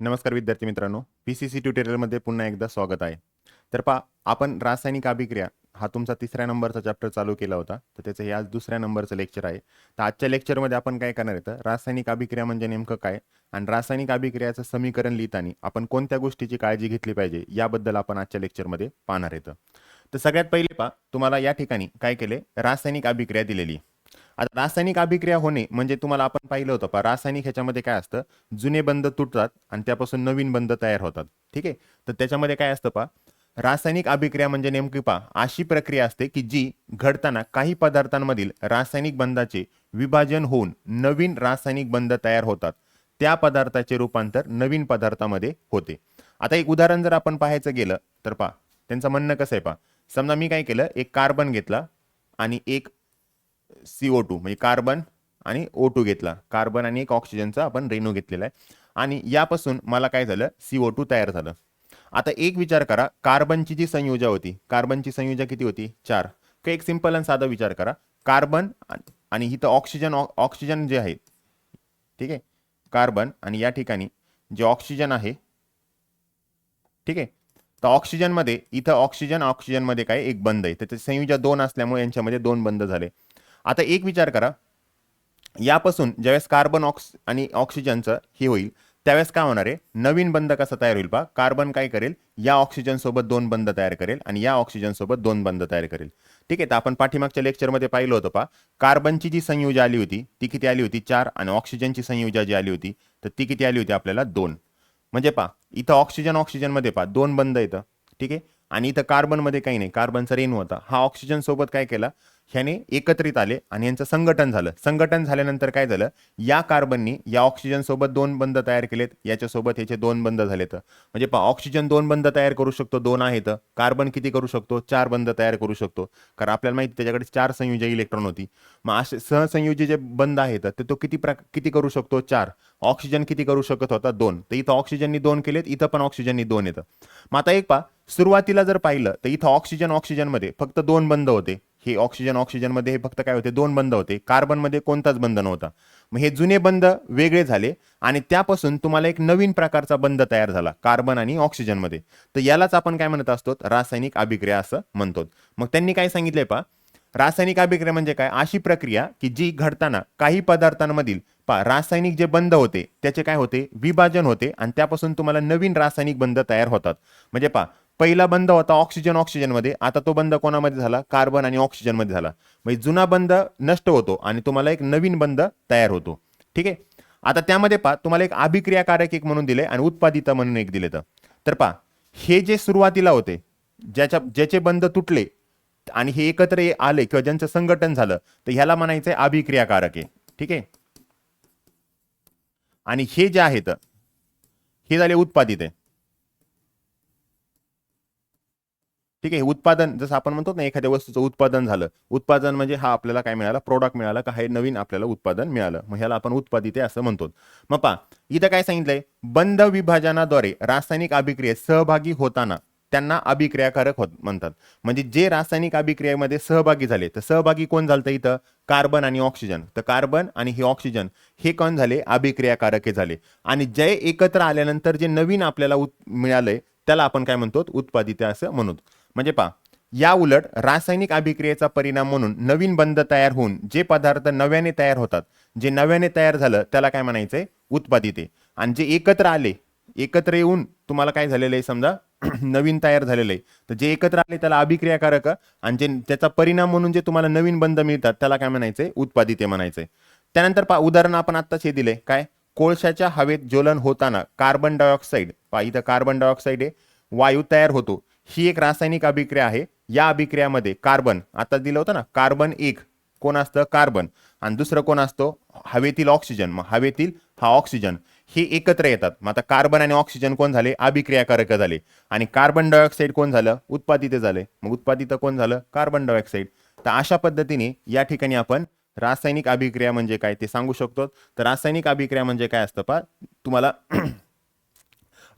नमस्कार विद्यार्थी मित्रांनो पी सी सी ट्युटोरियलमध्ये पुन्हा एकदा स्वागत आहे. तर पा आपण रासायनिक अभिक्रिया हा तुमचा तिसऱ्या नंबरचा चॅप्टर चालू केला होता तर त्याचं हे आज दुसऱ्या नंबरचं लेक्चर आहे. तर आजच्या लेक्चरमध्ये आपण काय करणार आहे तर रासायनिक अभिक्रिया म्हणजे नेमकं काय आणि रासायनिक अभिक्रियाचं समीकरण लिहिताना आपण कोणत्या गोष्टीची काळजी घेतली पाहिजे याबद्दल आपण आजच्या लेक्चरमध्ये पाहणार येतं तर. सगळ्यात पहिले पा तुम्हाला या ठिकाणी काय केले रासायनिक अभिक्रिया दिलेली आहे. आता रासायनिक अभिक्रिया होणे म्हणजे तुम्हाला आपण पाहिलं होतं पा रासायनिक ह्याच्यामध्ये काय असतं? जुने बंध तुटतात आणि त्यापासून नवीन बंध तयार होतात. ठीक आहे? तर त्याच्यामध्ये काय असतं पा रासायनिक अभिक्रिया म्हणजे नेमकी पा अशी प्रक्रिया असते की जी घडताना काही पदार्थांमधील रासायनिक बंधाचे विभाजन होऊन नवीन रासायनिक बंध तयार होतात. त्या पदार्थाचे रूपांतर नवीन पदार्थामध्ये होते. आता एक उदाहरण जर आपण पाहायचं गेलं तर पा त्यांचं म्हणणं कसं आहे पा समजा मी काय केलं एक कार्बन घेतला आणि एक सी ओ टू म्हणजे कार्बन आणि ओ टू घेतला. कार्बन आणि एक ऑक्सिजनचा आपण रेणू घेतलेला आहे. आणि यापासून मला काय झालं? सी ओ टू तयार झालं. आता एक विचार करा. कार्बनची जी संयोजा होती कार्बनची संयोजा किती होती? चार. का एक सिंपल आणि साधा विचार करा. कार्बन आणि- आणि इथं ऑक्सिजन ऑक्सिजन जे आहे ठीक आहे? कार्बन आणि या ठिकाणी जे ऑक्सिजन आहे ठीक आहे? तर ऑक्सिजनमध्ये इथं ऑक्सिजन ऑक्सिजनमध्ये काय? एक बंद आहे. त्याचे संयोजा दोन असल्यामुळे यांच्यामध्ये दोन बंद झाले. आता एक विचार करा. यापासून ज्यावेळेस कार्बन ऑक्स आणि ऑक्सिजनचं हे होईल त्यावेळेस काय होणार आहे? नवीन बंध कसा तयार होईल पा कार्बन काय करेल? या ऑक्सिजन सोबत दोन बंध तयार करेल आणि या ऑक्सिजन सोबत दोन बंध तयार करेल. ठीक आहे तर आपण पाठीमागच्या लेक्चरमध्ये पाहिलं होतं पा कार्बनची जी संयोजा आली होती ती किती आली होती? चार आणि ऑक्सिजनची संयोजा जी आली होती तर ती किती आली होती आपल्याला? दोन. म्हणजे पा इथं ऑक्सिजन ऑक्सिजनमध्ये पा दोन बंध येतं ठीक आहे? आणि इथं कार्बनमध्ये काही नाही. कार्बनचा रेणू होता. हा ऑक्सिजन सोबत काय केला? ह्याने एकत्रित आले आणि यांचं संघटन झालं. संघटन झाल्यानंतर काय झालं? या कार्बननी या ऑक्सिजन सोबत दोन बंध तयार केलेत. याच्यासोबत याचे दोन बंध झालेत. म्हणजे पहा ऑक्सिजन दोन बंध तयार करू शकतो दोन आहेत. कार्बन किती करू शकतो? चार बंध तयार करू शकतो. कारण आपल्याला माहिती त्याच्याकडे चार संयोजी इलेक्ट्रॉन होती. मग असे सहसंयुजी जे बंध आहेत तर तो किती प्र किती करू शकतो? चार. ऑक्सिजन किती करू शकत होता? दोन. तर इथं ऑक्सिजननी दोन केलेत इथं पण ऑक्सिजननी दोन येतं. मग आता एक पा सुरुवातीला जर पाहिलं तर इथं ऑक्सिजन ऑक्सिजनमध्ये फक्त दोन बंद होते. हे ऑक्सिजन ऑक्सिजनमध्ये हे फक्त काय होते? दोन बंद होते. कार्बनमध्ये कोणताच बंध नव्हता. मग हे जुने बंध वेगळे झाले आणि त्यापासून तुम्हाला एक नवीन प्रकारचा बंध तयार झाला कार्बन आणि ऑक्सिजनमध्ये तर यालाच आपण काय म्हणत असतो? रासायनिक अभिक्रिया असं म्हणतो. मग त्यांनी काय सांगितलंय पा रासायनिक अभिक्रिया म्हणजे काय? अशी प्रक्रिया की जी घडताना काही पदार्थांमधील पा रासायनिक जे बंध होते त्याचे काय होते? विभाजन होते आणि त्यापासून तुम्हाला नवीन रासायनिक बंध तयार होतात. म्हणजे पा पहिला बंध होता ऑक्सिजन ऑक्सिजनमध्ये आता तो बंध कोणामध्ये झाला? कार्बन आणि ऑक्सिजनमध्ये झाला. म्हणजे जुना बंध नष्ट होतो आणि तुम्हाला एक नवीन बंध तयार होतो. ठीक आहे? आता त्यामध्ये पा तुम्हाला एक अभिक्रियाकारक एक म्हणून दिले आणि उत्पादित म्हणून एक दिले तर. पहा पा हे जे सुरुवातीला होते ज्याच्या ज्याचे बंध तुटले आणि हे एकत्र आले किंवा ज्यांचं संघटन झालं तर ह्याला म्हणायचं आहे अभिक्रियाकारक आहे. ठीक आहे? आणि हे जे आहेत हे झाले उत्पादित आहे. ठीक आहे उत्पादन जसं आपण म्हणतो ना एखाद्या वस्तूचं उत्पादन झालं. उत्पादन म्हणजे हा आपल्याला काय मिळाला? प्रोडक्ट मिळाला का हे नवीन आपल्याला उत्पादन मिळालं? मग ह्याला आपण उत्पादित आहे असं म्हणतो. मग पा इथं काय सांगितलंय? बंध विभाजनाद्वारे रासायनिक अभिक्रियेत सहभागी होताना त्यांना अभिक्रियाकारक होत म्हणतात. म्हणजे जे रासायनिक अभिक्रियेमध्ये सहभागी झाले तर सहभागी कोण झालं इथं? कार्बन आणि ऑक्सिजन. तर कार्बन आणि हे ऑक्सिजन हे कोण झाले? अभिक्रियाकारक हे झाले. आणि जे एकत्र आल्यानंतर जे नवीन आपल्याला मिळालंय त्याला आपण काय म्हणतो? उत्पादित असं म्हणतो म्हणजे पहा या उलट रासायनिक अभिक्रियेचा परिणाम म्हणून नवीन बंध तयार होऊन जे पदार्थ नव्याने तयार होतात जे नव्याने तयार झालं त्याला काय म्हणायचंय? उत्पादित आणि जे एकत्र आले एकत्र येऊन तुम्हाला काय झालेलं आहे समजा? नवीन तयार झालेलं आहे. तर जे एकत्र आले त्याला अभिक्रियाकारक आणि जे त्याचा परिणाम म्हणून जे तुम्हाला नवीन बंध मिळतात त्याला काय म्हणायचंय? उत्पादित म्हणायचंय. त्यानंतर पा उदाहरण आपण आत्ताच हे दिले काय? कोळशाच्या हवेत ज्वलन होताना कार्बन डायऑक्साईड पा इथं कार्बन डायऑक्साईड आहे. वायू तयार होतो. ही एक रासायनिक अभिक्रिया आहे. या अभिक्रियामध्ये कार्बन आता दिलं होतं ना कार्बन एक. कोण असतं? कार्बन. आणि दुसरं कोण असतो? हवेतील ऑक्सिजन. मग हवेतील हा ऑक्सिजन. हे एकत्र येतात. मग आता कार्बन आणि ऑक्सिजन कोण झाले? अभिक्रियाकारक झाले. आणि कार्बन डायऑक्साईड कोण झालं? उत्पादित झाले. मग उत्पादित कोण झालं? Carbon dioxide. तर अशा पद्धतीने या ठिकाणी आपण रासायनिक अभिक्रिया म्हणजे काय ते सांगू शकतो. तर रासायनिक अभिक्रिया म्हणजे काय असतं पा तुम्हाला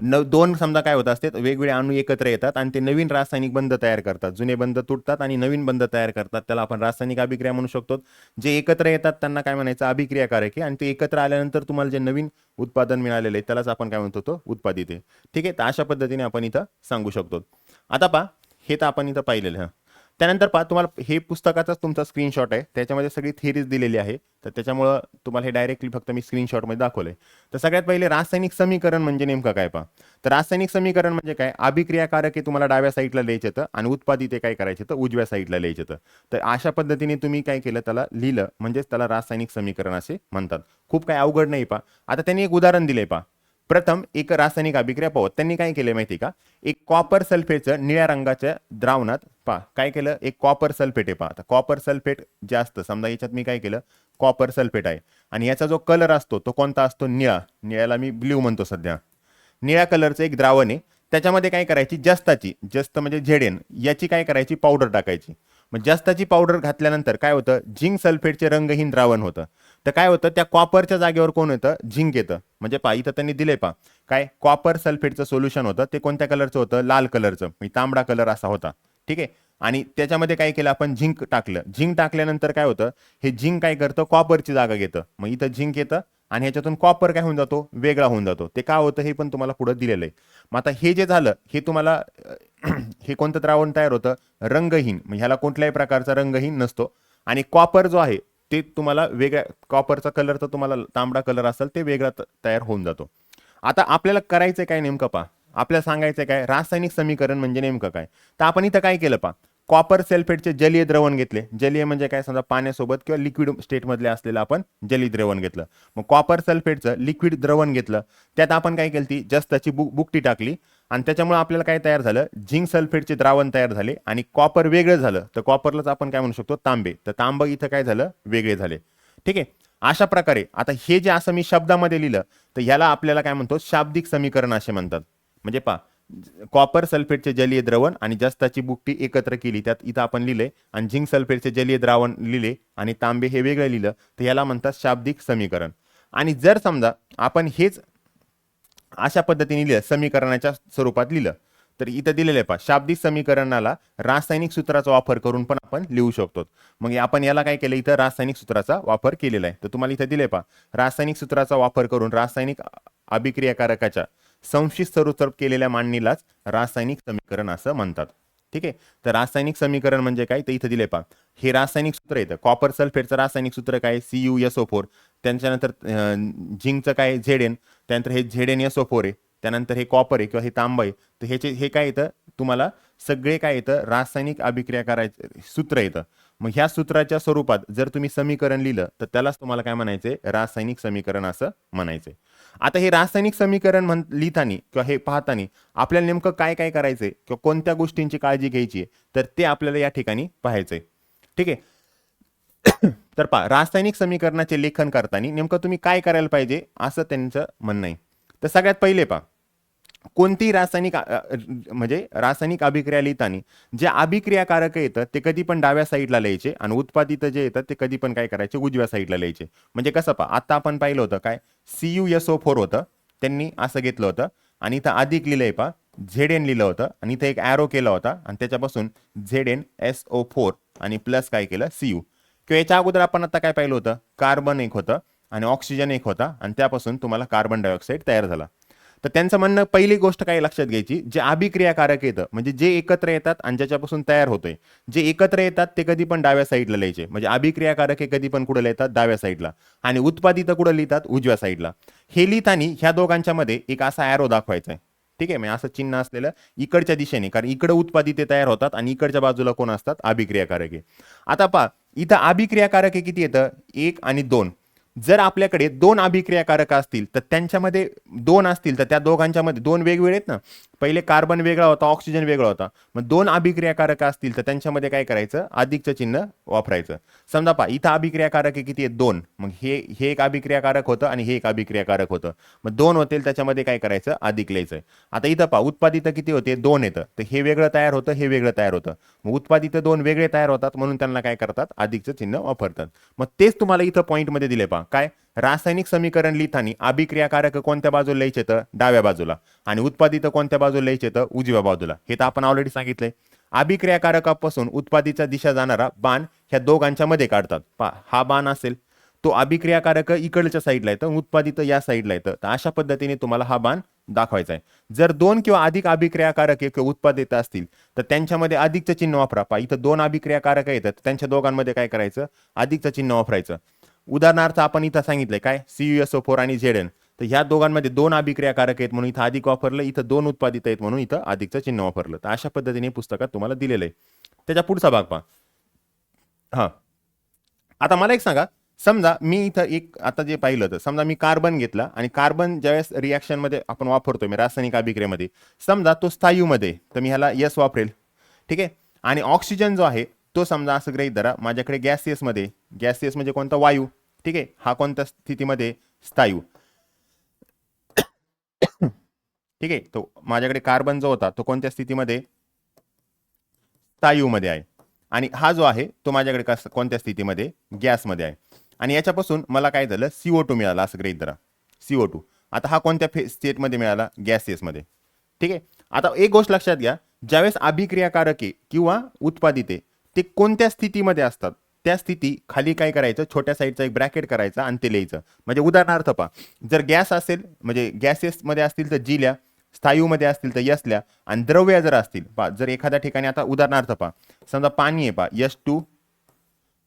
न दोन समजा काय होत असते वेगवेगळे अणू एकत्र येतात आणि ते नवीन रासायनिक बंध तयार करतात. जुने बंध तुटतात आणि नवीन बंध तयार करतात. त्याला आपण रासायनिक अभिक्रिया म्हणू शकतो. जे एकत्र येतात त्यांना काय म्हणायचं? अभिक्रियाकारक आहे. आणि ते एकत्र आल्यानंतर तुम्हाला जे नवीन उत्पादन मिळालेलं आहे त्यालाच आपण काय म्हणतो तो उत्पादित आहे. ठीक आहे? तर अशा पद्धतीने आपण इथं सांगू शकतो. आता पहा हे तर आपण इथं पाहिलेलं आहे. त्यानंतर पहा तुम्हाला हे पुस्तकाचाच तुमचा स्क्रीनशॉट आहे. त्याच्यामध्ये सगळी थिरीज दिलेली आहे. तर त्याच्यामुळं तुम्हाला हे डायरेक्टली फक्त मी स्क्रीनशॉटमध्ये दाखवलंय. तर सगळ्यात पहिले रासायनिक समीकरण म्हणजे नेमकं काय पहा? तर रासायनिक समीकरण म्हणजे काय? अभिक्रियाकारक हे तुम्हाला डाव्या साईडला लिहायचं होतं आणि उत्पादित काय करायचं तर उजव्या साईडला लिहायचं होतं. तर अशा पद्धतीने तुम्ही काय केलं? त्याला लिहिलं. म्हणजेच त्याला रासायनिक समीकरण असे म्हणतात. खूप काय अवघड नाही पहा. आता त्यांनी एक उदाहरण दिलंय पहा. प्रथम एक रासायनिक अभिक्रिया पाहू. त्यांनी काय केलं माहिती का? एक कॉपर सल्फेटचं निळ्या रंगाच्या द्रावणात पहा. काय केलं? एक कॉपर सल्फेट आहे पहा. आता कॉपर सल्फेट जे असतं समजा याच्यात मी काय केलं? कॉपर सल्फेट आहे. आणि याचा जो कलर असतो तो कोणता असतो? निळा. निळ्याला मी ब्ल्यू म्हणतो सध्या. निळ्या कलरचं एक द्रावण आहे. त्याच्यामध्ये काय करायची? जस्ताची. जस्त म्हणजे झेडेन. याची काय करायची? पावडर टाकायची. मग जास्ताची पावडर घातल्यानंतर काय होतं? झिंक सल्फेटचे रंगहीन द्रावण होतं. तर काय होतं त्या कॉपरच्या जागेवर कोण येतं? झिंक येतं. म्हणजे पा इथं त्यांनी दिले पा काय? कॉपर सल्फेटचं सोल्युशन होतं. ते कोणत्या कलरचं होतं? लाल कलरचं. म्हणजे तांबडा कलर असा होता. ठीक आहे? आणि त्याच्यामध्ये काय केलं? आपण झिंक टाकलं. झिंक टाकल्यानंतर काय होतं? हे झिंक काय करतं? कॉपरची जागा घेतं. मग इथं झिंक येतं आणि ह्याच्यातून कॉपर काय होऊन जातो? वेगळा होऊन जातो. ते का होतं? हे पण तुम्हाला पुढे दिलेलं आहे. मग आता हे जे झालं हे तुम्हाला हे कोणतं द्रावण तयार होतं? रंगहीन. म्हणजे ह्याला कुठल्याही प्रकारचा रंगहीन नसतो. आणि कॉपर जो आहे ते तुम्हाला वेगळ्या कॉपरचा कलर तर तुम्हाला तांबडा कलर असेल ते वेगळा तयार होऊन जातो. आता आपल्याला करायचं काय नेमकं पा आपल्याला सांगायचं काय? रासायनिक समीकरण म्हणजे नेमकं काय? तर आपण इथं काय केलं पा कॉपर सल्फेटचे जलीय द्रवण घेतले. जलीय म्हणजे काय? समजा पाण्यासोबत किंवा लिक्विड स्टेटमधले असलेलं आपण जलीय द्रवण घेतलं. मग कॉपर सल्फेटचं लिक्विड द्रवण घेतलं. त्यात आपण काय केलं ती जस्ताची बुक बुकटी टाकली. आणि त्याच्यामुळे आपल्याला काय तयार झालं? झिंक सल्फेटचे द्रावण तयार झाले आणि कॉपर वेगळं झालं. तर कॉपरलाच आपण काय म्हणू शकतो? तांबे. तर तांब इथं काय झालं? वेगळे झाले. ठीक आहे? अशा प्रकारे आता हे जे असं मी शब्दामध्ये लिहिलं तर ह्याला आपल्याला काय म्हणतो? शाब्दिक समीकरण असे म्हणतात. म्हणजे पा कॉपर सल्फेटचे जलीय द्रवण आणि जस्ताची बुकटी एकत्र केली त्यात इथं आपण लिहिले आणि झिंक सल्फेटचे जलीय द्रावण लिहिले आणि तांबे हे वेगळं लिहिलं तर याला म्हणतात शाब्दिक समीकरण. आणि जर समजा आपण हेच अशा पद्धतीने लिहिलं समीकरणाच्या स्वरूपात लिहिलं. तर इथं दिलेलं आहे पहा शाब्दिक समीकरणाला रासायनिक सूत्राचा वापर करून पण आपण लिहू शकतो. मग आपण याला काय केलं इथं रासायनिक सूत्राचा वापर केलेला आहे. तर तुम्हाला इथं दिले पहा रासायनिक सूत्राचा वापर करून रासायनिक अभिक्रियाकारकाच्या संशित स्वरूपात केलेल्या मांडणीलाच रासायनिक समीकरण असं म्हणतात. ठीक आहे? तर रासायनिक समीकरण म्हणजे काय? ते इथं दिले पहा. हे रासायनिक सूत्र येतं. कॉपर सल्फेटचं रासायनिक सूत्र काय? C U S O four त्यांच्यानंतर झिंकचं काय? झेड एन त्यानंतर हे Z N S O four आहे. त्यानंतर हे कॉपर आहे किंवा हे तांब आहे. तर ह्याचे हे काय येतं? तुम्हाला सगळे काय येतं? रासायनिक अभिक्रिया करायचं सूत्र येतं. मग ह्या सूत्राच्या स्वरूपात जर तुम्ही समीकरण लिहिलं तर त्यालाच तुम्हाला काय म्हणायचंय? रासायनिक समीकरण असं म्हणायचंय. आता हे रासायनिक समीकरण म्हण लिहितानी किंवा हे पाहतानी आपल्याला नेमकं काय काय करायचंय? किंवा कोणत्या गोष्टींची काळजी घ्यायची आहे? तर ते आपल्याला या ठिकाणी पाहायचंय. ठीक आहे? तर पहा रासायनिक समीकरणाचे लेखन करताना नेमकं तुम्ही काय करायला पाहिजे? असं त्यांचं म्हणणं आहे. तर सगळ्यात पहिले पहा कोणती रासायनिक म्हणजे रासायनिक अभिक्रिया लिहिताना जे अभिक्रियाकारक येतं ते कधी पण डाव्या साईडला लिहायचे आणि उत्पादित जे येतं ते कधी पण काय करायचे? उजव्या साईडला लिहायचे. म्हणजे कसं पहा आता आपण पाहिलं होतं काय? C U S O four होतं. त्यांनी असं घेतलं होतं. आणि इथं अधिक लिहिलंय पहा झेड एन लिहिलं होतं. आणि इथं एक ॲरो केला होता. आणि त्याच्यापासून Z N S O four आणि प्लस काय केलं? सी यू किंवा याच्या अगोदर आपण आता काय पाहिलं होतं? कार्बन एक होतं आणि ऑक्सिजन एक होता. आणि त्यापासून तुम्हाला कार्बन डायऑक्साईड तयार झाला. तर त्यांचं म्हणणं पहिली गोष्ट काय लक्षात घ्यायची? जे अभिक्रियाकारक येतं म्हणजे जे एकत्र येतात आणि ज्याच्यापासून तयार होतोय जे एकत्र येतात ते कधी पण डाव्या साईडला लिहायचे. म्हणजे अभिक्रियाकारक हे कधी पण कुठं लिहितात? डाव्या साईडला. आणि उत्पादित कुठं लिहितात? उजव्या साईडला. हे लिहितानी ह्या दोघांच्या मध्ये एक असा ॲरो दाखवायचा आहे ठीक आहे? म्हणजे असं चिन्ह असलेलं इकडच्या दिशेने. कारण इकडं उत्पादित तयार होतात आणि इकडच्या बाजूला कोण असतात? अभिक्रियाकारक आहे आता पहा इथं अभिक्रियाकारक हे किती येतं? एक आणि दोन. जर आपल्याकडे दोन अभिक्रियाकारक असतील तर त्यांच्यामध्ये दोन असतील तर त्या दोघांच्या मध्ये दोन वेगवेगळे आहेत ना? पहिले कार्बन वेगळा होता ऑक्सिजन वेगळा होता. मग दोन अभिक्रियाकारक असतील तर त्यांच्यामध्ये काय करायचं? अधिकचं चिन्ह वापरायचं. समजा पहा इथं अभिक्रियाकारक किती आहेत? दोन. मग हे हे एक अभिक्रियाकारक होतं आणि हे एक अभिक्रियाकारक होतं. मग दोन होतील त्याच्यामध्ये काय करायचं? अधिक लिहायचं. आता इथं पहा उत्पादित किती होते? दोन येतं. तर हे वेगळं तयार होतं हे वेगळं तयार होतं. मग उत्पादित दोन वेगळे तयार होतात म्हणून त्यांना काय करतात? अधिकचं चिन्ह वापरतात. मग तेच तुम्हाला इथं पॉईंटमध्ये दिले पहा. पहा काय? रासायनिक समीकरण लिहिताना अभिक्रियाकारक कोणत्या बाजूला लिहायचे तर? डाव्या बाजूला. आणि उत्पादित कोणत्या बाजूला लिहायचे तर? उजव्या बाजूला. हे तर आपण ऑलरेडी सांगितलंय अभिक्रियाकारकापासून उत्पादीचा दिशा जाणारा बाण ह्या दोघांच्या मध्ये काढतात. पा हा बाण असेल तो अभिक्रियाकारक इकडच्या साईडला येतं उत्पादित या साईडला येतं. तर अशा पद्धतीने तुम्हाला हा बाण दाखवायचा आहे. जर दोन किंवा अधिक अभिक्रियाकारक किंवा उत्पादित असतील तर त्यांच्यामध्ये अधिकचं चिन्ह वापरा. पा इथं दोन अभिक्रियाकारक येतात त्यांच्या दोघांमध्ये काय करायचं? अधिकचं चिन्ह वापरायचं. उदाहरणार्थ आपण इथं सांगितलंय काय? C U S O four आणि झेड एन तर ह्या दोघांमध्ये दोन अभिक्रियाकारक आहेत म्हणून इथं अधिक वापरलं इथं दोन उत्पादित आहेत म्हणून इथं अधिकचं चिन्ह वापरलं. तर अशा पद्धतीने पुस्तकात तुम्हाला दिलेलं आहे. त्याच्या पुढचा भाग पहा. हा. आता मला एक सांगा समजा मी इथं एक आता जे पाहिलं तर समजा मी कार्बन घेतला आणि कार्बन ज्यावेळेस रिॲक्शनमध्ये आपण वापरतोय मी रासायनिक अभिक्रियेमध्ये समजा तो स्थायूमध्ये तर मी ह्याला यस वापरेल. ठीक आहे? आणि ऑक्सिजन जो आहे तो समजा असं ग्रहित धरा माझ्याकडे गॅसियसमध्ये गॅसियस म्हणजे कोणता? वायू. ठीक आहे? हा कोणत्या स्थितीमध्ये? स्थायू. ठीक आहे? तो माझ्याकडे कार्बन जो होता तो कोणत्या स्थितीमध्ये? स्थायूमध्ये आहे. आणि हा जो आहे तो माझ्याकडे कस कोणत्या स्थितीमध्ये? गॅसमध्ये आहे. आणि याच्यापासून मला काय झालं? सीओ टू मिळाला असं ग्रहित धरा. सीओ टू आता हा कोणत्या फे स्टेटमध्ये मिळाला? गॅसेसमध्ये ठीक आहे? आता एक गोष्ट लक्षात घ्या. ज्यावेळेस अभिक्रियाकारके किंवा उत्पादिते ते कोणत्या स्थितीमध्ये असतात? त्या स्थिती खाली काय करायचं? छोट्या साईडचा एक ब्रॅकेट करायचा आणि ते लिहायचं. म्हणजे उदाहरणार्थ पहा जर गॅस असेल म्हणजे गॅसेसमध्ये असतील तर जिल्या स्थायूमध्ये असतील तर यसल्या आणि द्रव्य जर असतील पा जर एखाद्या ठिकाणी आता उदाहरणार्थ पहा समजा पाणी आहे पा यस टू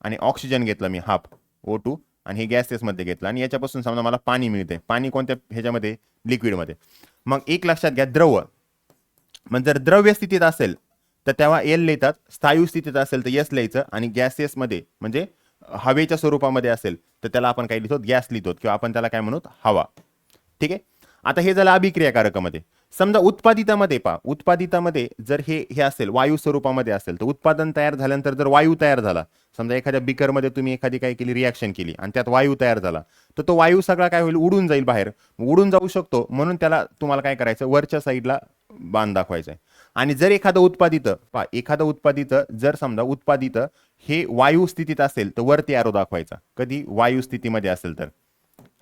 आणि ऑक्सिजन घेतलं मी हाफ ओ टू आणि हे गॅसेसमध्ये घेतलं आणि याच्यापासून समजा मला पाणी मिळते पाणी कोणत्या ह्याच्यामध्ये? लिक्विडमध्ये. मग एक लक्षात घ्या द्रव. मग जर द्रव्य स्थितीत असेल तर तेव्हा एल लिहितात स्थायू स्थितीत असेल तर यस लिहायचं आणि गॅसेसमध्ये म्हणजे हवेच्या स्वरूपामध्ये असेल तर त्याला आपण काय लिहितो? गॅस लिहितो किंवा आपण त्याला काय म्हणू हवा. ठीक आहे? आता हे झालं अभिक्रियाकारकामध्ये. समजा उत्पादितामध्ये पहा उत्पादितामध्ये जर हे हे असेल वायू स्वरूपामध्ये असेल तर उत्पादन तयार झाल्यानंतर जर वायू तयार झाला समजा एखाद्या बिकरमध्ये तुम्ही एखादी काय केली रिॲक्शन केली आणि त्यात वायू तयार झाला तर तो वायू सगळा काय होईल? उडून जाईल बाहेर. उडून जाऊ शकतो म्हणून त्याला तुम्हाला काय करायचं? वरच्या साईडला बाण दाखवायचा आहे. आणि जर एखादं उत्पादित पहा एखादं उत्पादित जर समजा उत्पादित हे वायू स्थितीत असेल तर वरती ॲरो दाखवायचा. कधी? वायू स्थितीमध्ये असेल तर.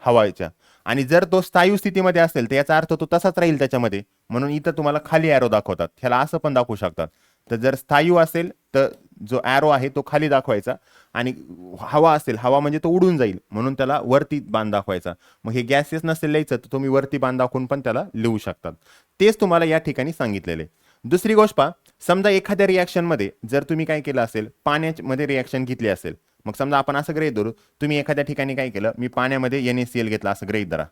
हवाच्या आणि जर तो स्थायू स्थितीमध्ये असेल तर याचा अर्थ तो तसाच राहील त्याच्यामध्ये. म्हणून इथं तुम्हाला खाली ॲरो दाखवतात. ह्याला असं पण दाखवू शकतात. तर जर स्थायू असेल तर जो ॲरो आहे तो खाली दाखवायचा. आणि हवा असेल हवा म्हणजे तो उडून जाईल. म्हणून त्याला वरती बांध दाखवायचा. मग हे गॅसेस नसेल लिहायचं तर तुम्ही वरती बांध दाखवून पण त्याला लिहू शकतात. तेच तुम्हाला या ठिकाणी सांगितलेले दुसरी गोष्ट पहा समजा एखाद्या रिॲक्शनमध्ये जर तुम्ही काय केलं असेल पाण्यामध्ये रिॲक्शन घेतली असेल मग समजा आपण असं ग्रहित धरू तुम्ही एखाद्या ठिकाणी काय केलं मी पाण्यामध्ये एन एस सी एल घेतला असं गृहीत धरा.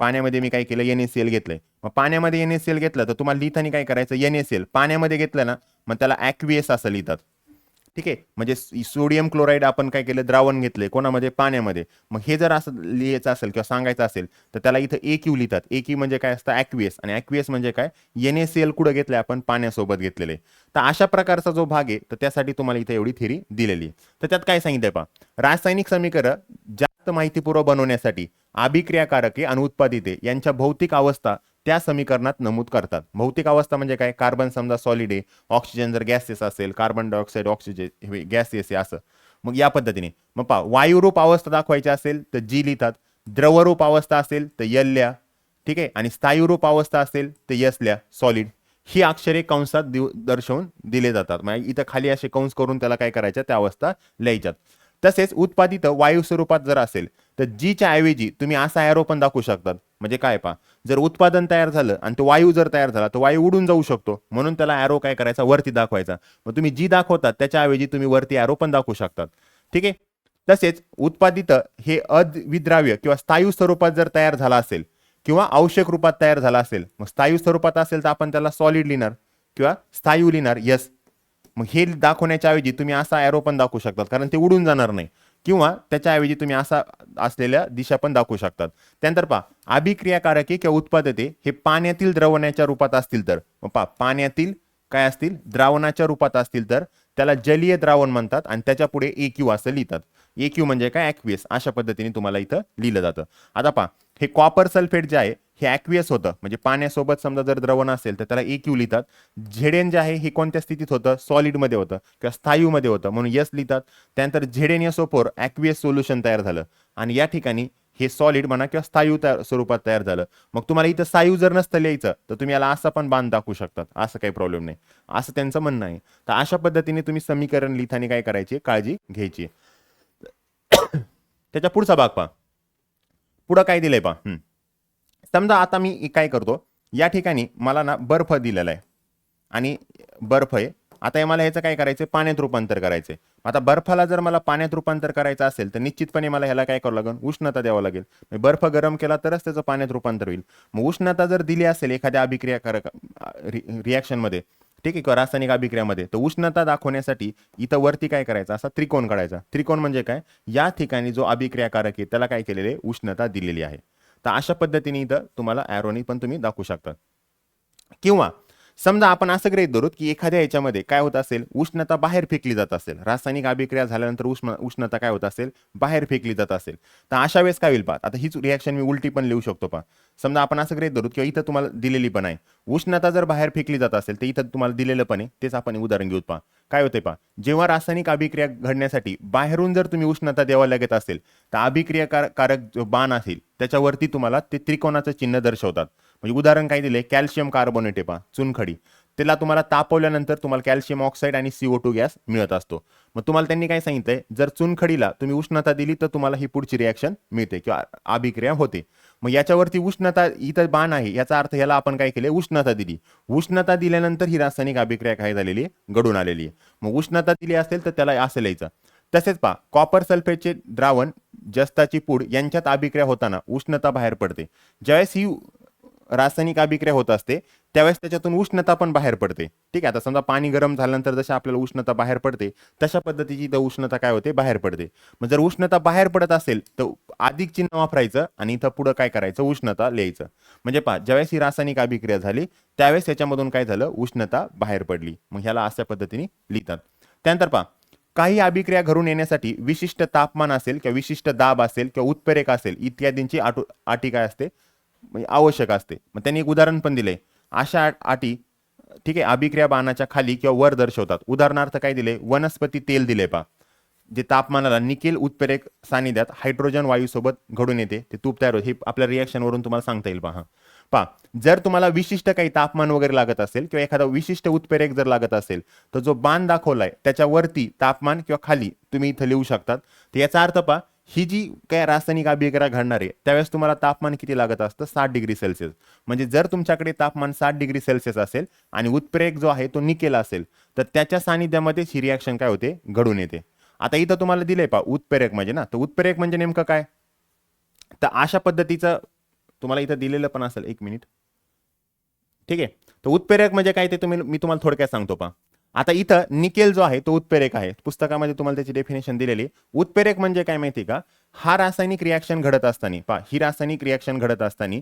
पाण्यामध्ये मी काय केलं एन एस सी एल घेतलंय. मग पाण्यामध्ये एन एस सी एल घेतलं तर तुम्हाला लिहिताना काय करायचं? एन एस एल पाण्यामध्ये घेतलं ना मग त्याला ॲक्विएस असं लिहितात. ठीक आहे? म्हणजे सोडियम क्लोराईड आपण काय केलं? द्रावण घेतलंय. कोणामध्ये? पाण्यामध्ये. मग हे जर असं लिहायचं असेल किंवा सांगायचं असेल तर त्याला इथं ए क्यू लिहितात. ए क्यू म्हणजे काय असतं? ॲक्विएस आणि ॲक्विएस म्हणजे काय? एन एस एल कुठं घेतलं आपण? पाण्यासोबत घेतलेले. तर अशा प्रकारचा जो भाग आहे तर त्यासाठी तुम्हाला इथे एवढी थिरी दिलेली आहे. तर त्यात काय सांगितलंय पहा. रासायनिक समीकरण जास्त माहितीपूर्व बनवण्यासाठी अभिक्रियाकारके आणि उत्पादिते यांच्या भौतिक अवस्था त्या समीकरणात नमूद करतात. भौतिक अवस्था म्हणजे काय? कार्बन समजा सॉलिड आहे ऑक्सिजन जर गॅसेस असेल कार्बन डायऑक्साईड ऑक्सिजन हे गॅसेस आहे असं. मग या पद्धतीने. मग पहा वायुरूप अवस्था दाखवायची असेल तर जी लिहितात द्रवरूप अवस्था असेल तर यल्या ठीक आहे? आणि स्थायूरूप अवस्था असेल तर यसल्या सॉलिड ही अक्षरे कंसात दिव दर्शवून दिले जातात. म्हणजे इथं खाली असे कंस करून त्याला काय करायच्या त्या अवस्था लिहायच्यात. तसेच उत्पादित वायू स्वरूपात जर असेल तर जीच्या ऐवजी तुम्ही असा ॲरो पण दाखवू शकतात. म्हणजे काय पा जर उत्पादन तयार झालं आणि तो वायू जर तयार झाला तर वायू उडून जाऊ शकतो. म्हणून त्याला ॲरो काय करायचा? वरती दाखवायचा. मग तुम्ही जी दाखवतात त्याच्याऐवजी तुम्ही वरती ॲरो पण दाखवू शकतात. ठीक आहे? तसेच उत्पादित हे अद्विद्राव्य किंवा स्थायू स्वरूपात जर तयार झाला असेल किंवा आवश्यक रूपात तयार झाला असेल मग स्थायू स्वरूपात असेल तर आपण त्याला सॉलिड लिहिणार किंवा स्थायू लिहिणार. यस मग हे दाखवण्याच्या ऐवजी तुम्ही असा ॲरो पण दाखवू शकतात कारण ते उडून जाणार नाही. किंवा त्याच्याऐवजी तुम्ही असा असलेल्या दिशा पण दाखवू शकतात. त्यानंतर पहा अभिक्रियाकारके किंवा उत्पादते हे पाण्यातील द्रवणाच्या रूपात असतील तर. पहा पाण्यातील काय असतील? द्रावणाच्या रूपात असतील तर. त्याला जलीय द्रावण म्हणतात आणि त्याच्या पुढे ए क्यू असं लिहितात. ए क्यू म्हणजे काय? ॲक्वियस अशा पद्धतीने तुम्हाला इथं लिहिलं जातं. आता पहा हे कॉपर सल्फेट जे आहे हे ॲक्वियस होतं. म्हणजे पाण्यासोबत समजा जर द्रवण असेल तर त्याला एक यू लिहितात. झेडेन जे आहे हे कोणत्या स्थितीत होतं? सॉलिडमध्ये होतं किंवा स्थायूमध्ये होतं म्हणून यस लिहितात. त्यानंतर Z N S four aqueous solution तयार झालं. आणि या ठिकाणी हे सॉलिड म्हणा किंवा स्थायू तयार स्वरूपात तयार झालं. मग तुम्हाला इथं स्थायू जर नसतं लिहायचं तर तुम्ही याला असं पण बांध दाखवू शकतात. असं काही प्रॉब्लेम नाही. असं त्यांचं म्हणणं आहे. तर अशा पद्धतीने तुम्ही समीकरण लिहिताना काय करायची? काळजी घ्यायची. त्याच्या पुढचा भाग पहा. पुढं काय दिलंय पा समजा आता मी काय करतो या ठिकाणी मला ना बर्फ दिलेला आहे आणि बर्फ आहे आता हे मला ह्याचं काय करायचं पाण्यात रूपांतर करायचं आता बर्फाला जर मला पाण्यात रूपांतर करायचं असेल तर निश्चितपणे मला ह्याला काय करावं लागेल? उष्णता द्यावं लागेल. बर्फ गरम केला तरच त्याचं पाण्यात रूपांतर होईल. मग उष्णता जर दिली असेल एखाद्या अभिक्रियाकारक रिॲक्शनमध्ये ठीक आहे किंवा रासायनिक अभिक्रियामध्ये. तर उष्णता दाखवण्यासाठी इथं वरती काय करायचं? असा त्रिकोण काढायचा. त्रिकोण म्हणजे काय? या ठिकाणी जो अभिक्रियाकारक आहे त्याला काय केलेले? उष्णता दिलेली आहे. तर अशा पद्धतीने इथं तुम्हाला ॲरोनी पण तुम्ही दाखवू शकता. किंवा समजा आपण असं गृहित धरू की एखाद्या याच्यामध्ये काय होत असेल उष्णता बाहेर फेकली जात असेल. रासायनिक अभिक्रिया झाल्यानंतर उष्ण उष्णता काय होत असेल? बाहेर फेकली जात असेल. तर अशा वेळेस काय होईल पहा आता हीच रिॲक्शन मी उलटी पण लिहू शकतो पहा. समजा आपण असं गृहित धरू किंवा इथं तुम्हाला दिलेली पण आहे. उष्णता जर बाहेर फेकली जात असेल तर इथं तुम्हाला दिलेलं पण आहे. तेच आपण उदाहरण घेऊ पहा. काय होते पहा जेव्हा रासायनिक अभिक्रिया घडण्यासाठी बाहेरून जर तुम्ही उष्णता द्यावा लागत असेल तर अभिक्रिया कारक जो बाण असेल त्याच्यावरती तुम्हाला ते त्रिकोणाचं चिन्ह दर्शवतात. म्हणजे उदाहरण काय दिले कॅल्शियम कार्बोनेट आहे पहा चुनखडी. त्याला तुम्हाला तापवल्यानंतर तुम्हाला कॅल्शियम ऑक्साईड आणि सीओ टू गॅस मिळत असतो. मग तुम्हाला त्यांनी काय सांगितलंय? जर चुनखडीला तुम्ही उष्णता दिली तर तुम्हाला ही पुढची रिॲक्शन मिळते किंवा अभिक्रिया होते. मग याच्यावरती उष्णता इथं बाण आहे याचा अर्थ याला आपण काय केले उष्णता दिली. उष्णता दिल्यानंतर ही रासायनिक अभिक्रिया काय झालेली आहे? घडून आलेली आहे. मग उष्णता दिली असेल तर त्याला असं लिहायचं. तसेच पहा कॉपर सल्फेटचे द्रावण जस्ताची पूड यांच्यात अभिक्रिया होताना उष्णता बाहेर पडते. ज्यावेळेस ही रासायनिक अभिक्रिया होत असते त्यावेळेस त्याच्यातून उष्णता पण बाहेर पडते. ठीक आहे आता समजा पाणी गरम झाल्यानंतर जशी आपल्याला उष्णता बाहेर पडते तशा पद्धतीची इथं उष्णता काय होते? बाहेर पडते. मग जर उष्णता बाहेर पडत असेल तर अधिक चिन्ह वापरायचं आणि इथं पुढं काय करायचं? उष्णता लिहायचं. म्हणजे पहा ज्यावेळेस ही रासायनिक अभिक्रिया झाली त्यावेळेस याच्यामधून काय झालं? उष्णता बाहेर पडली. मग ह्याला अशा पद्धतीने लिहितात. त्यानंतर पहा काही अभिक्रिया घडून येण्यासाठी विशिष्ट तापमान असेल किंवा विशिष्ट दाब असेल किंवा उत्प्रेरक असेल इत्यादींची आटो अटी काय असते? म्हणजे आवश्यक असते. मग त्यांनी एक उदाहरण पण दिले अशा अटी ठीक आहे अभिक्रिया बाणाच्या खाली किंवा वर दर्शवतात. उदाहरणार्थ काय दिले वनस्पती तेल दिले पा जे तापमानाला निकेल उत्प्रेरक सानिध्यात हायड्रोजन वायूसोबत घडून येते. ते तूप तयार होते. हे आपल्या रिॲक्शनवरून तुम्हाला सांगता येईल पहा. पहा जर तुम्हाला विशिष्ट काही तापमान वगैरे लागत असेल किंवा एखादा विशिष्ट उत्प्रेरक जर लागत असेल तर जो बाण दाखवलाय त्याच्यावरती तापमान किंवा खाली तुम्ही इथं लिहू शकतात. तर याचा अर्थ पहा ही जी काय रासायनिक अभिक्रिया घडणार आहे त्यावेळेस तुम्हाला तापमान किती लागत असतं? साठ डिग्री सेल्सिअस. म्हणजे जर तुमच्याकडे तापमान साठ डिग्री सेल्सिअस असेल आणि उत्प्रेरक जो आहे तो निकेल असेल तर त्याच्या सानिध्यामध्येच ही रिॲक्शन काय होते? घडून येते. आता इथं तुम्हाला दिले पा उत्प्रेरक म्हणजे ना तर उत्प्रेरक म्हणजे नेमकं काय? तर अशा पद्धतीचं तुम्हाला इथं दिलेलं पण असेल एक मिनिट. ठीक आहे? तर उत्प्रेरक म्हणजे काय ते तुम्ही मी तुम्हाला थोडक्यात सांगतो पा आता इथं निकेल जो आहे तो उत्प्रेरक आहे. पुस्तकामध्ये तुम्हाला त्याची डेफिनेशन दिलेली उत्प्रेरक म्हणजे काय माहिती का? हा रासायनिक रिॲक्शन घडत असताना पा ही रासायनिक रिॲक्शन घडत असताना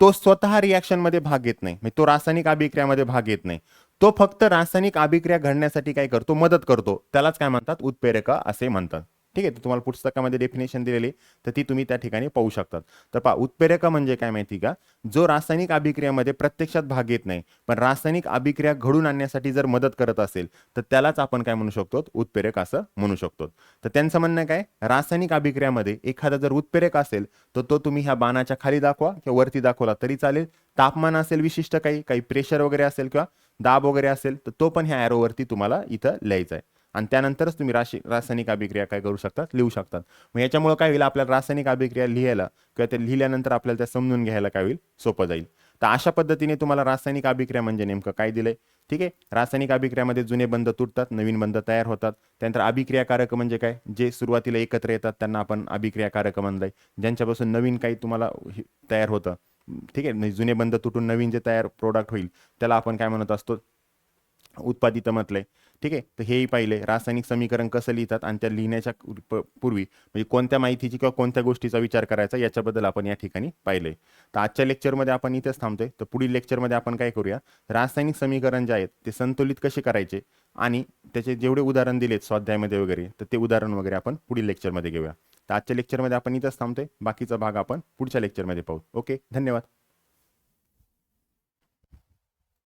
तो स्वतः रिॲक्शनमध्ये भाग घेत नाही. म्हणजे तो रासायनिक अभिक्रियामध्ये भाग घेत नाही. तो फक्त रासायनिक अभिक्रिया घडण्यासाठी काय करतो? मदत करतो. त्यालाच काय म्हणतात? उत्प्रेरक असे म्हणतात. ठीक आहे तर तुम्हाला पुस्तकामध्ये डेफिनेशन दिलेली तर ती तुम्ही त्या ठिकाणी पाहू शकतात. तर पहा उत्प्रेरक म्हणजे काय माहिती का? जो रासायनिक अभिक्रियामध्ये प्रत्यक्षात भाग घेत नाही पण रासायनिक अभिक्रिया घडून आणण्यासाठी जर मदत करत असेल तर त्यालाच आपण काय म्हणू शकतो? उत्प्रेरक असं म्हणू शकतो. तर त्यांचं म्हणणं काय? रासायनिक अभिक्रियामध्ये एखादा जर उत्प्रेरक असेल तर तो तुम्ही ह्या बाणाच्या खाली दाखवा किंवा वरती दाखवला तरी चालेल. तापमान असेल विशिष्ट काही काही प्रेशर वगैरे असेल किंवा दाब वगैरे असेल तर तो पण ह्या ॲरोवरती तुम्हाला इथं लिहायचा आहे. आणि त्यानंतरच तुम्ही राशी रासायनिक अभिक्रिया काय करू शकतात? लिहू शकतात. मग याच्यामुळे काय होईल? आपल्याला रासायनिक अभिक्रिया लिहायला किंवा ते लिहिल्यानंतर आपल्याला त्या समजून घ्यायला काय होईल? सोपं जाईल. तर अशा पद्धतीने तुम्हाला रासायनिक अभिक्रिया म्हणजे नेमकं काय दिलंय? ठीक आहे? रासायनिक अभिक्रियामध्ये जुने बंध तुटतात नवीन बंध तयार होतात. त्यानंतर अभिक्रियाकारक म्हणजे काय? जे सुरुवातीला एकत्र येतात त्यांना आपण अभिक्रियाकारक म्हणलंय. ज्यांच्यापासून नवीन काही तुम्हाला तयार होतं. ठीक आहे? म्हणजे जुने बंध तुटून नवीन जे तयार प्रोडक्ट होईल त्याला आपण काय म्हणत असतो? उत्पादित म्हटलंय. ठीक आहे? तर हेही पाहिले रासायनिक समीकरण कसं लिहितात आणि त्या लिहिण्याच्या पूर्वी म्हणजे कोणत्या माहितीची किंवा कोणत्या गोष्टीचा विचार करायचा याच्याबद्दल आपण या ठिकाणी पाहिलंय. तर आजच्या लेक्चरमध्ये आपण इथेच थांबतोय. तर पुढील लेक्चरमध्ये आपण काय करूया? रासायनिक समीकरण जे आहेत ते संतुलित कसे करायचे? आणि त्याचे जेवढे उदाहरण दिलेत स्वाध्यायामध्ये वगैरे तर ते उदाहरण वगैरे आपण पुढील लेक्चरमध्ये घेऊया. तर आजच्या लेक्चरमध्ये आपण इथंच थांबतोय. बाकीचा भाग आपण पुढच्या लेक्चरमध्ये पाहू. ओके? धन्यवाद.